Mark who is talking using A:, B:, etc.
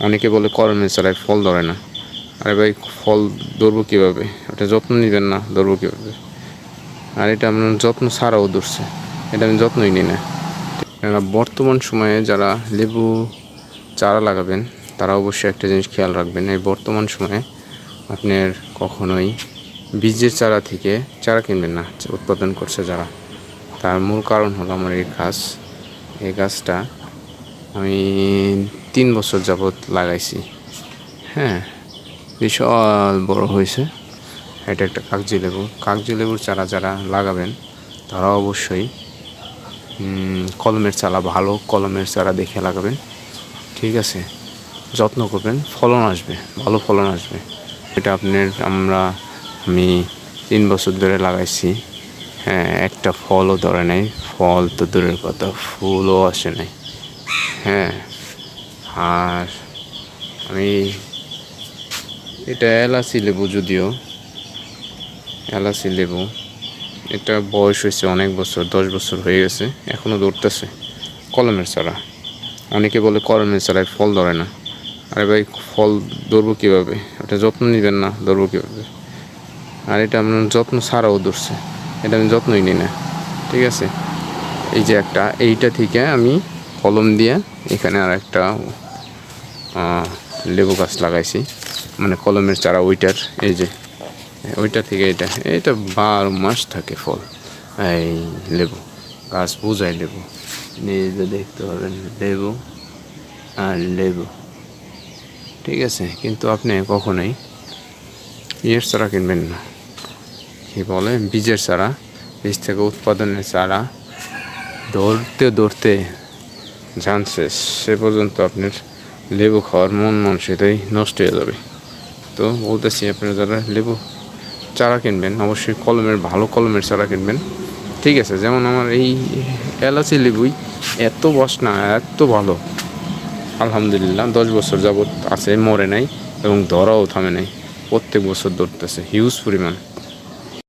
A: অনেকে বলে কলমের চারায় ফল ধরে না। আরে ভাই, ফল ধরবো কীভাবে? ওটা যত্ন নেবেন না, ধরবো কীভাবে? আর এটা আপনার যত্ন ছাড়াও ধরছে। এটা আমি যত্নই নিই না। এরা বর্তমান সময়ে যারা লেবু চারা লাগাবেন, তারা অবশ্যই একটা জিনিস খেয়াল রাখবেন, এই বর্তমান সময়ে আপনার কখনোই বীজের চারা থেকে চারা কিনবেন না, উৎপাদন করছে যারা। তার মূল কারণ হলো আমার এই গাছ। এই গাছটা আমি তিন বছর যাবৎ লাগাইছি। হ্যাঁ বিশাল বড় হয়েছে। এটা একটা কাগজি লেবু। কাগজি লেবুর চারা যারা লাগাবেন, তারা অবশ্যই কলমের চারা, ভালো কলমের চারা দেখে লাগাবেন। ঠিক আছে? যত্ন করবেন, ফলন আসবে, ভালো ফলন আসবে। এটা আপনার, আমরা, আমি তিন বছর ধরে লাগাইছি। হ্যাঁ একটা ফলও ধরে নাই। ফল তো দূরের কথা, ফুলও আসে নাই। হ্যাঁ। আর আমি এটা এলাচি লেবু যদিও, এলাচি লেবু। এটা বয়স হয়েছে অনেক বছর, দশ বছর হয়ে গেছে এখনও ধরতেছে। কলমের চারা। অনেকে বলে কলমের চারায় ফল ধরে না। আরে ভাই, ফল ধরবো কীভাবে? ওটা যত্ন নেবেন না, ধরবো কীভাবে? আর এটা আপনার যত্ন ছাড়াও ধরছে। এটা আমি যত্নই নিই না। ঠিক আছে? এই যে একটা, এইটা থেকে আমি কলম দিয়ে এখানে আর একটা লেবু গাছ লাগাইছি। মানে কলমের চারা, ওইটার, এই যে, ওইটা থেকে এটা এটা বারো মাস থাকে ফল। এই লেবু, গাছ বোঝায় লেবু। নিজে দেখতে পাবেন, লেবু আর লেবু। ঠিক আছে, কিন্তু আপনি কখনোই ইয়ের চারা কিনবেন না। কি বলে? বীজের চারা, বীজ থেকে উৎপাদনের চারা, ধরতে ধরতে জানছে সে পর্যন্ত আপনার লেবু খাওয়ার মন মন মানসিকতাই নষ্ট হয়ে যাবে। তো বলতেছি আপনারা যারা লেবু চারা কিনবেন, অবশ্যই কলমের, ভালো কলমের চারা কিনবেন। ঠিক আছে, যেমন আমার এই এলাচি লেবুই এত বস না এত ভালো। আলহামদুলিল্লাহ, দশ বছর যাবৎ আছে, মরে নাই এবং ধরাও থামে নাই। প্রত্যেক বছর ধরতেছে হিউজ পরিমাণ।